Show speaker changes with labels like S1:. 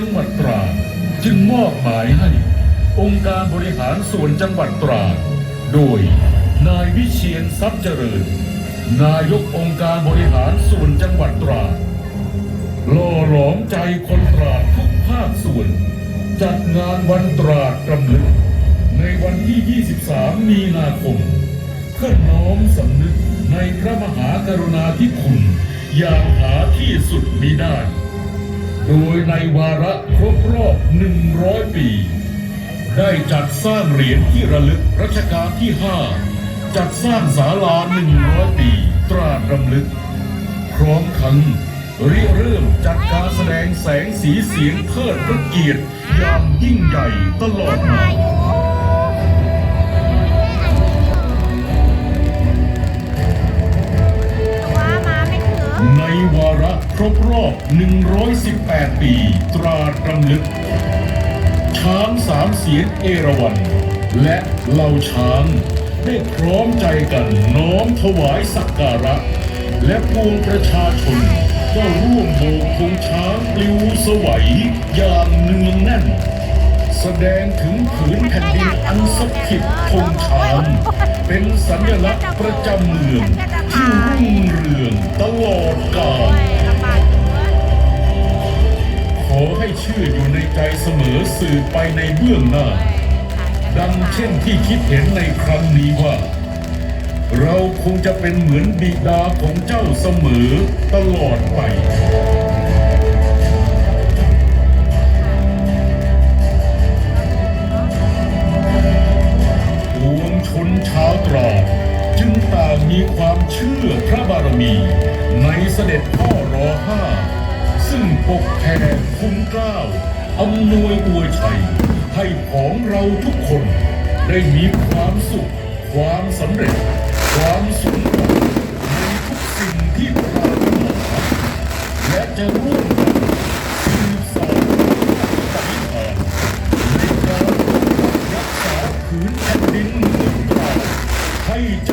S1: ังหวัดตราจึงมอบหมายให้ องค์การบริหารส่วนจังหวัดตราดโดย นายวิเชียนทรัพย์เจริญ นายกองค์การบริหารส่วนจังหวัดตราดล่อหลอมใจคนตราดทุกภาคส่วน จัดงานวันตราดรำลึกในวันที่ 23 มีนาคม เพื่อน้อมสำนึกในพระมหากรุณาธิคุณอย่างหาที่สุดมิได้ โดยในวาระครบรอบ 100 ปี ได้จัดสร้างเหรียญที่ระลึกรัชกาลที่ 5 จัดสร้างศาลา 100 ปี ตราดรำลึก พร้อมทั้งริเริ่มจัดการแสดงแสงสีเสียงเทิดพระเกียรติอย่างยิ่งใหญ่ตลอดมา
S2: ว่า
S1: วาระครบรอบ 118 ปี ตราดำลึก ช้างสามเสียนเอราวัณและเหล่าช้างได้พร้อมใจกันน้อมถวายสักการะ และปวงประชาชนก็ร่วมโบกธงช้างปลิวสวัยอย่างเนืองแน่น แสดงถึงผืนแผ่นดินอันสถิตธงชางเป็นสัญลักษณ์ประจำเมืองที่รุ่งเรืองตลอดกาลขอให้ชื่ออยู่ในใจเสมอสื่อไปในเบื้องหน้า ดังเช่นที่คิดเห็นในครั้งนี้ว่า เราคงจะเป็นเหมือนบิดาของเจ้าเสมอตลอดไป จึงต่างมีความเชื่อพระบารมี ในเสด็จพ่อรอห้า ซึ่งปกแผ่คุ้มเกล้าวอำนวยอวยชัย ให้ของเราทุกคนได้มีความสุข ความสำเร็จ ความสมหวังในทุกสิ่งที่ปรารถนาและจะร่วมกันสืบสานปฏิภาณในการยักรักษาผืนแผ่นดินเมืองตราให้เจ